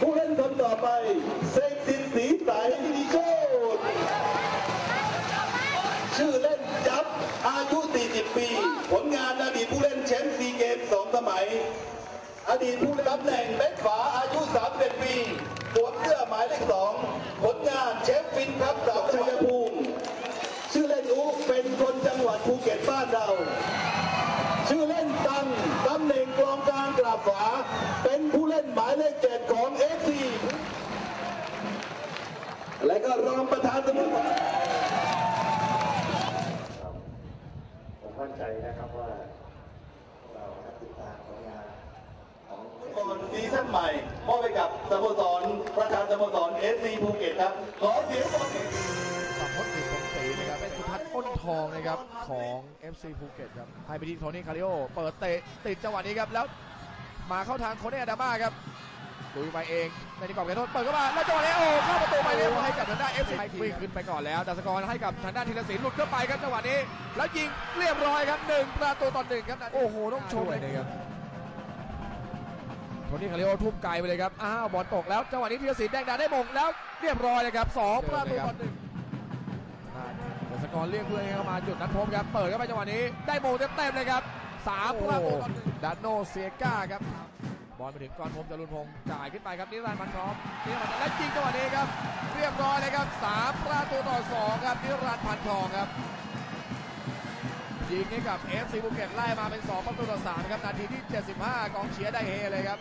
ผู้เล่นคนต่อไปเซกสินสีใสดีโชตชื่อเล่นจับ อายุ 40 ปี ผลงานอดีตผู้เล่นแชมป์ซีเกมสองสมัย อดีตผู้เล่นตำแหน่งแบ็คขวาอายุ 31 ปีสวมเสื้อหมายเลขสองผลงานแชมป์ฟินครับจากชัยภูมิ ชื่อเล่นอุเป็นคนจังหวัดภูเก็ตบ้านเรา ชื่อเล่นตังตำแหน่งกองกลางกราบขวา เป็นผู้เล่นหมายเลขเจ็ดของเอ และก็รองประธานสโมสรผมมั่นใจนะครับว่าเราจะติดตามผลงานของก่อนซีซั่นใหม่มอบไปกับสโมสรประธานสโมสรเอฟซีภูเก็ตครับขอเสียงปรบมือฝั่งพจน์ติดสมศรีนะครับเป็นสุทัศน์อ้นทองนะครับของ FC ภูเก็ตครับให้ไปที่โทนี่คาริโอเปิดเตะติดจังหวะนี้ครับแล้วมาเข้าทางโคเน่อาดาม่าครับ ลุยไปเองในที่กรอบเขตโทษเปิดเข้ามาแล้วจังหวะนี้โอ้เข้าประตูไปเรียบร้อยให้กับทางด้าน FC วิ่งขึ้นไปก่อนแล้วดัสกรให้กับทางด้านธีรศิลป์หลุดเข้าไปครับจังหวะนี้แล้วยิงเรียบร้อยครับหนึ่งประตูต่อหนึ่งครับโอ้โหต้องชมเลยนะครับโทนี่คาริโอทุ่มไกลไปเลยครับอ้าวบอลตกแล้วจังหวะนี้ธีรศิลป์แดงดาได้มงแล้วเรียบร้อยเลยครับสองประตูต่อหนึ่งดัสกรเรียกเพื่อนให้เข้ามาจุดนัดพบครับเปิดเข้าไปจังหวะนี้ได้โมงเต็มๆเลยครับสามประตูต่อหนึ่งดันโนเซียก้าครับ บอลไปถึงกรพรมจรุนพงศ์จ่ายขึ้นไปครับนิรันดร์มันพร้อมนิรันดร์และยิงจังหวะนี้ครับ เรียบร้อยเลยครับสามประตูต่อสองครับนิรันดร์พันทองครับยิงให้กับเอฟซีภูเก็ตไล่มาเป็น 2 ประตูต่อ3ครับนาทีที่ 75 กองเชียร์ได้เฮเลยครับ